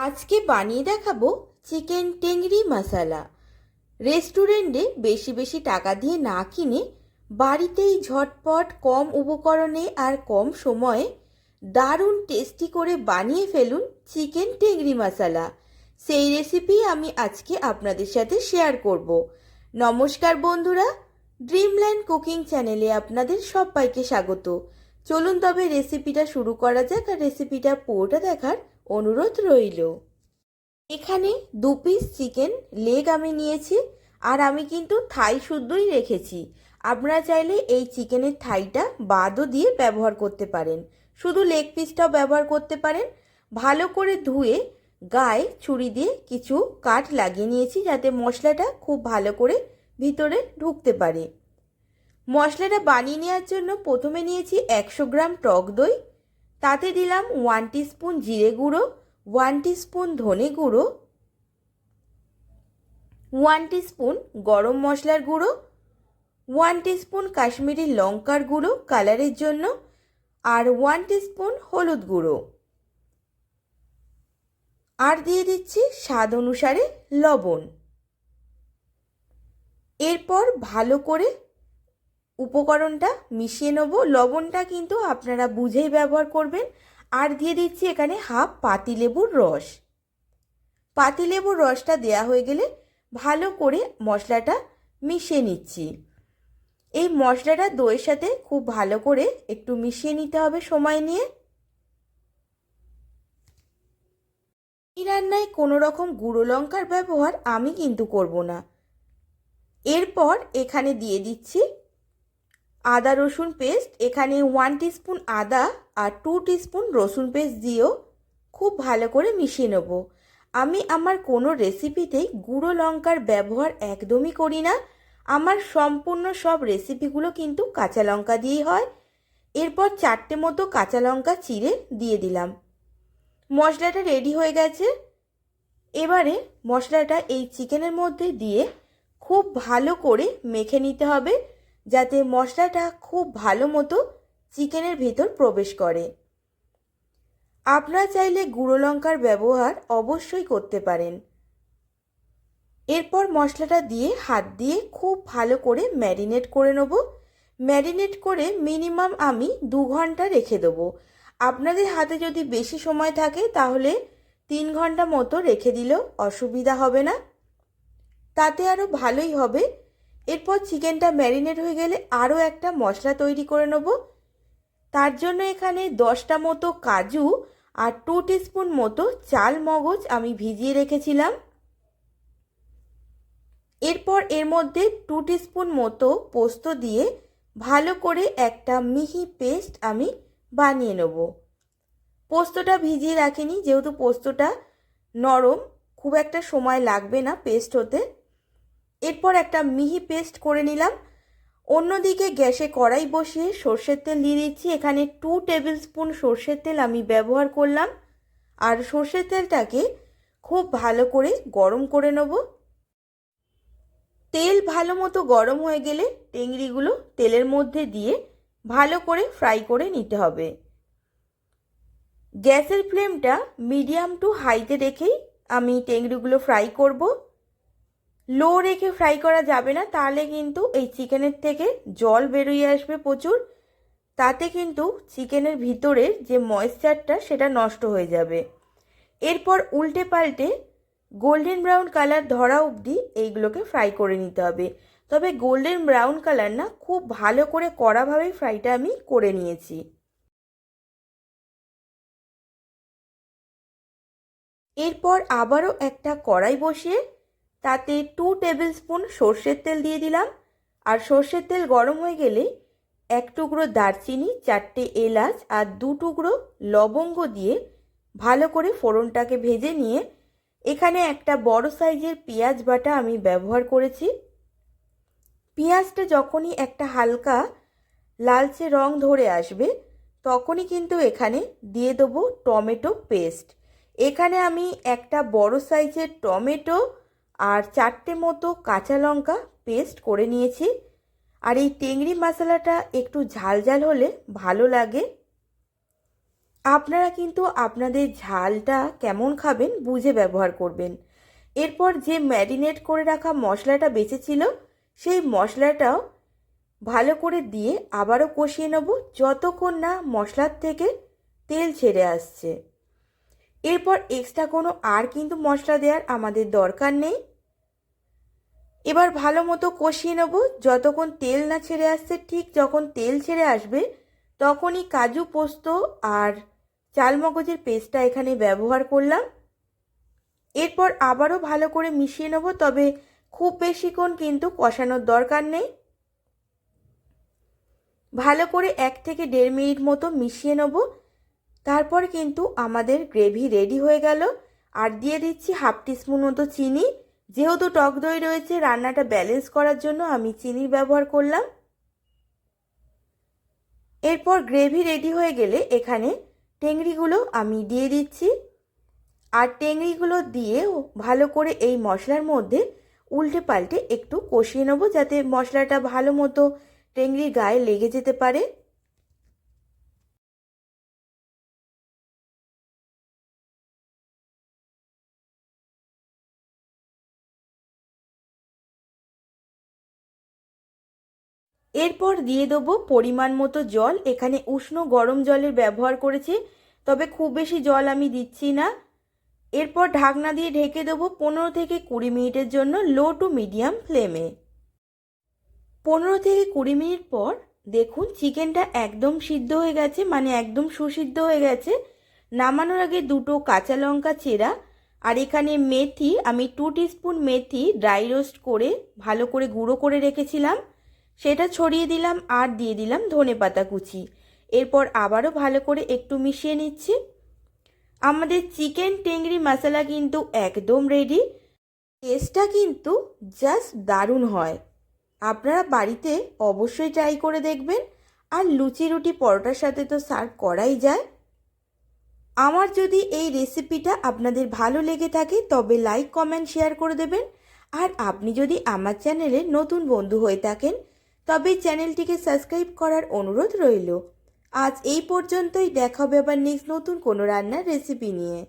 আজকে বানিয়ে দেখাবো চিকেন টেংরি মশালা। রেস্টুরেন্টে বেশি বেশি টাকা দিয়ে না কিনে বাড়িতেই ঝটপট কম উপকরণে আর কম সময়ে দারুণ টেস্টি করে বানিয়ে ফেলুন চিকেন টেংরি মশালা। সেই রেসিপি আমি আজকে আপনাদের সাথে শেয়ার করব। নমস্কার বন্ধুরা ড্রিমল্যান্ড কুকিং চ্যানেলে আপনাদের সবাইকে স্বাগত। চলুন তবে রেসিপিটা শুরু করা যাক আর রেসিপিটা পুরোটা দেখার অনুরোধ রইল। এখানে দু পিস চিকেন লেগ আমি নিয়েছি, আর আমি কিন্তু থাই শুদ্ধই রেখেছি। আপনারা চাইলে এই চিকেনের থাইটা বাদও দিয়ে ব্যবহার করতে পারেন। শুধু লেগ পিসটাও ব্যবহার করতে পারেন। ভালো করে ধুয়ে গায়ে ছুরি দিয়ে কিছু কাঠ লাগিয়ে নিয়েছি, যাতে মশলাটা খুব ভালো করে ভিতরে ঢুকতে পারে। মশলাটা বানিয়ে নেওয়ার জন্য প্রথমে নিয়েছি একশো গ্রাম টক দই তাতে দিলাম ওয়ান স্পুন জিরে গুঁড়ো ওয়ান স্পুন ধনে গুঁড়ো ওয়ান স্পুন গরম মশলার গুঁড়ো ওয়ান স্পুন কাশ্মীরি লঙ্কার গুঁড়ো কালারের জন্য, আর ওয়ান স্পুন হলুদ গুঁড়ো। আর দিয়ে দিচ্ছি স্বাদ অনুসারে লবণ। এরপর ভালো করে উপকরণটা মিশিয়ে নেব। লবণটা কিন্তু আপনারা বুঝেই ব্যবহার করবেন। আর দিয়ে দিচ্ছি এখানে হাফ পাতিলেবুর রস। পাতিলেবুর রসটা দেয়া হয়ে গেলে ভালো করে মশলাটা মিশিয়ে নিচ্ছি। এই মশলাটা দইয়ের সাথে খুব ভালো করে একটু মিশিয়ে নিতে হবে সময় নিয়ে। এই রান্নায় কোনো রকম গুঁড়ো লঙ্কার ব্যবহার আমি কিন্তু করব না। এরপর এখানে দিয়ে দিচ্ছি আদা রসুন পেস্ট, এখানে ওয়ান স্পুন আদা আর টু স্পুন রসুন পেস্ট দিয়েও খুব ভালো করে মিশিয়ে নেব। আমি আমার কোনো রেসিপিতেই গুঁড়ো লঙ্কার ব্যবহার একদমই করি না। আমার সম্পূর্ণ সব রেসিপিগুলো কিন্তু কাঁচা লঙ্কা দিয়েই হয়। এরপর চারটে মতো কাঁচা লঙ্কা চিড়ে দিয়ে দিলাম। মশলাটা রেডি হয়ে গেছে। এবারে মশলাটা এই চিকেনের মধ্যে দিয়ে খুব ভালো করে মেখে নিতে হবে। যাতে মশলাটা খুব ভালো মতো চিকেনের ভেতর প্রবেশ করে। আপনারা চাইলে গুঁড়ো লঙ্কার ব্যবহার অবশ্যই করতে পারেন। এরপর মশলাটা দিয়ে হাত দিয়ে খুব ভালো করে ম্যারিনেট করে নেব। ম্যারিনেট করে মিনিমাম আমি দু ঘণ্টা রেখে দেবো। আপনাদের হাতে যদি বেশি সময় থাকে তাহলে তিন ঘণ্টা মতো রেখে দিলেও অসুবিধা হবে না। তাতে আরও ভালোই হবে এরপর চিকেনটা ম্যারিনেট হয়ে গেলে আরও একটা মশলা তৈরি করে নেব। তার জন্য এখানে দশটা মতো কাজু আর টু টিস্পুন মতো চাল মগজ আমি ভিজিয়ে রেখেছিলাম। এরপর এর মধ্যে টু টিস্পুন মতো পোস্ত দিয়ে ভালো করে একটা মিহি পেস্ট আমি বানিয়ে নেব। পোস্তটা ভিজিয়ে রাখিনি, যেহেতু পোস্তটা নরম, খুব একটা সময় লাগবে না পেস্ট হতে। এরপর একটা মিহি পেস্ট করে নিলাম। অন্যদিকে গ্যাসে কড়াই বসিয়ে সর্ষের তেল দিয়ে দিচ্ছি। এখানে টু টেবিল স্পুন সর্ষের তেল আমি ব্যবহার করলাম। আর সর্ষের তেলটাকে খুব ভালো করে গরম করে নেব। তেল ভালো মতো গরম হয়ে গেলে টেংরিগুলো তেলের মধ্যে দিয়ে ভালো করে ফ্রাই করে নিতে হবে। গ্যাসের ফ্লেমটা মিডিয়াম টু হাইতে রেখেই আমি টেংরিগুলো ফ্রাই করব। লো রেখে ফ্রাই করা যাবে না, তাহলে কিন্তু এই চিকেনের থেকে জল বেরিয়ে আসবে প্রচুর। তাতে কিন্তু চিকেনের ভিতরের যে ময়েশ্চারটা সেটা নষ্ট হয়ে যাবে। এরপর উল্টে পাল্টে গোল্ডেন ব্রাউন কালার ধরা অবধি এইগুলোকে ফ্রাই করে নিতে হবে। তবে গোল্ডেন ব্রাউন কালার না, খুব ভালো করে কড়াভাবেই ফ্রাইটা আমি করে নিয়েছি। এরপর আবারও একটা কড়াই বসিয়ে তাতে টু টেবিল স্পুন সর্ষের তেল দিয়ে দিলাম। আর সর্ষের তেল গরম হয়ে গেলে এক টুকরো দারচিনি, চারটে এলাচ আর দু টুকরো লবঙ্গ দিয়ে ভালো করে ফোড়নটাকে ভেজে নিয়ে এখানে একটা বড় সাইজের পেঁয়াজ বাটা আমি ব্যবহার করেছি। পেঁয়াজটা যখনই একটা হালকা লালচে রং ধরে আসবে, তখনই কিন্তু এখানে দিয়ে দেবো টমেটো পেস্ট। এখানে আমি একটা বড় সাইজের টমেটো আর চারটে মতো কাঁচা লঙ্কা পেস্ট করে নিয়েছি। আর এই টেংরি মশলাটা একটু ঝাল ঝাল হলে ভালো লাগে। আপনারা কিন্তু আপনাদের ঝালটা কেমন খাবেন বুঝে ব্যবহার করবেন। এরপর যে ম্যারিনেট করে রাখা মশলাটা বেঁচেছিল, সেই মশলাটাও ভালো করে দিয়ে আবারও কষিয়ে নেব যতক্ষণ না মশলার থেকে তেল ছেড়ে আসছে। এরপর এক্সট্রা কোনো আর কিন্তু মশলা দেওয়ার আমাদের দরকার নেই। এবার ভালো মতো কষিয়ে নেব। যতক্ষণ তেল না ছেড়ে আসছে, ঠিক যখন তেল ছেড়ে আসবে, তখনই কাজু পোস্ত আর চালমগজের পেস্টটা এখানে ব্যবহার করলাম। এরপর আবারও ভালো করে মিশিয়ে নেব, তবে খুব বেশিক্ষণ কিন্তু কষানোর দরকার নেই। ভালো করে এক থেকে দেড় মিনিট মতো মিশিয়ে নেব। তারপর কিন্তু আমাদের গ্রেভি রেডি হয়ে গেল। আর দিয়ে দিচ্ছি হাফ টিস্পুন মতো চিনি। যেহেতু টক দই রয়েছে, রান্নাটা ব্যালেন্স করার জন্য আমি চিনির ব্যবহার করলাম। এরপর গ্রেভি রেডি হয়ে গেলে এখানে টেংরিগুলো আমি দিয়ে দিচ্ছি। আর টেংরিগুলো দিয়ে ভালো করে এই মশলার মধ্যে উল্টে পাল্টে একটু কষিয়ে নেব, যাতে মশলাটা ভালো মতো টেংরির গায়ে লেগে যেতে পারে। এরপর দিয়ে দেবো পরিমাণ মতো জল। এখানে উষ্ণ গরম জলের ব্যবহার করেছি, তবে খুব বেশি জল আমি দিচ্ছি না। এরপর ঢাকনা দিয়ে ঢেকে দেবো পনেরো থেকে কুড়ি মিনিটের জন্য লো টু মিডিয়াম ফ্লেমে। পনেরো থেকে কুড়ি মিনিট পর দেখুন চিকেনটা একদম সিদ্ধ হয়ে গেছে মানে একদম সুসিদ্ধ হয়ে গেছে। নামানোর আগে দুটো কাঁচা লঙ্কা চেরা আর এখানে মেথি, আমি টু টিস্পুন মেথি ড্রাই রোস্ট করে ভালো করে গুঁড়ো করে রেখেছিলাম। সেটা ছড়িয়ে দিলাম আর দিয়ে দিলাম ধনে পাতা কুচি। এরপর আবারও ভালো করে একটু মিশিয়ে নিচ্ছি। আমাদের চিকেন টেংরি মশলা কিন্তু একদম রেডি টেস্টটা কিন্তু জাস্ট দারুণ হয়। আপনারা বাড়িতে অবশ্যই ট্রাই করে দেখবেন। আর লুচি রুটি পরোটার সাথে তো সার্ভ করাই যায়। আমার যদি এই রেসিপিটা আপনাদের ভালো লেগে থাকে, তবে লাইক কমেন্ট শেয়ার করে দেবেন। আর আপনি যদি আমার চ্যানেলে নতুন বন্ধু হয়ে থাকেন তবে চ্যানেলটিকে সাবস্ক্রাইব করার অনুরোধ রইল। আজ এই পর্যন্তই। দেখা হবে আবার নেক্সট নতুন কোনো রান্নার রেসিপি নিয়ে।